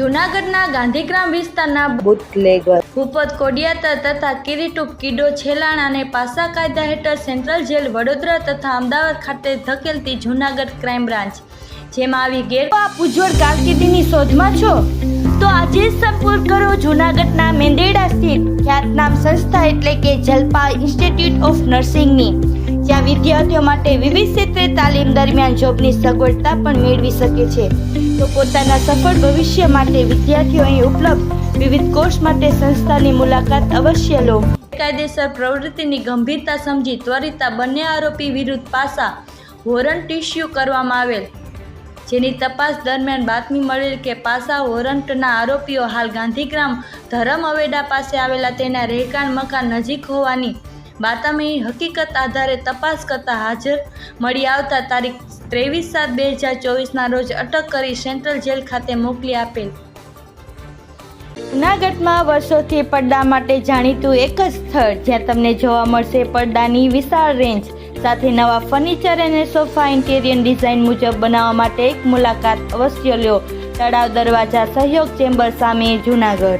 જૂનાગઢના ગાંધીગ્રામ વિસ્તારના બુટલેગર. ભૂપત કોડિયાતર તથા કિરીટુપ કીડો છેલાણાને પાસા કાયદા હેઠળ સેન્ટ્રલ જેલ વડોદરા તથા અમદાવાદ ખાતે ધકેલતી જૂનાગઢ ક્રાઇમ બ્રાન્ચ જેમાં આવી ગેર આપ ઉજ્જવળ કારકિર્દીની શોધમાં છો? તો આજે જ સંપર્ક કરો જૂનાગઢના મેંદેડા સ્થિત ખ્યાતનામ સંસ્થા એટલે કે જલપા ઇન્સ્ટિટ્યૂટ ઓફ નર્સિંગની જ્યાં વિદ્યાર્થીઓ માટે વિવિધ ક્ષેત્રે તાલીમ દરમિયાન જોબની સગવડતા પણ મેળવી શકે છે. તો પોતાના સફળ ભવિષ્ય માટે વિદ્યાર્થીઓ અહીં ઉપલબ્ધ. વિવિધ કોર્સ માટે સંસ્થાની મુલાકાત અવશ્ય લો. કાયદેસર પ્રવૃત્તિની ગંભીરતા સમજી ત્વરિતા બંને આરોપી વિરુદ્ધ પાસા વોરંટ ઇસ્યુ કરવામાં આવેલ. જેની તપાસ દરમિયાન બાતમી મળેલ કે પાસા વોરંટના આરોપીઓ હાલ ગાંધીગ્રામ ધરમ અવેડા પાસે આવેલા તેના રહેકાણ મકાન નજીક હોવાની બાતમી હકીકત આધારે તપાસ કરતા હાજર મળી આવતા તારીખ ત્રેવીસ સાત બે હજાર ચોવીસના રોજ અટક કરી સેન્ટ્રલ જેલ ખાતે મોકલી આપેલ જૂનાગઢમાં વર્ષોથી પડદા માટે જાણીતું એક જ સ્થળ જ્યાં તમને જોવા મળશે પડદાની વિશાળ રેન્જ. સાથે નવા ફર્નિચર અને સોફા ઇન્ટેરિયર ડિઝાઇન મુજબ બનાવવા માટે એક મુલાકાત અવશ્ય લ્યો તળાવ દરવાજા સહયોગ ચેમ્બર સામે જૂનાગઢ.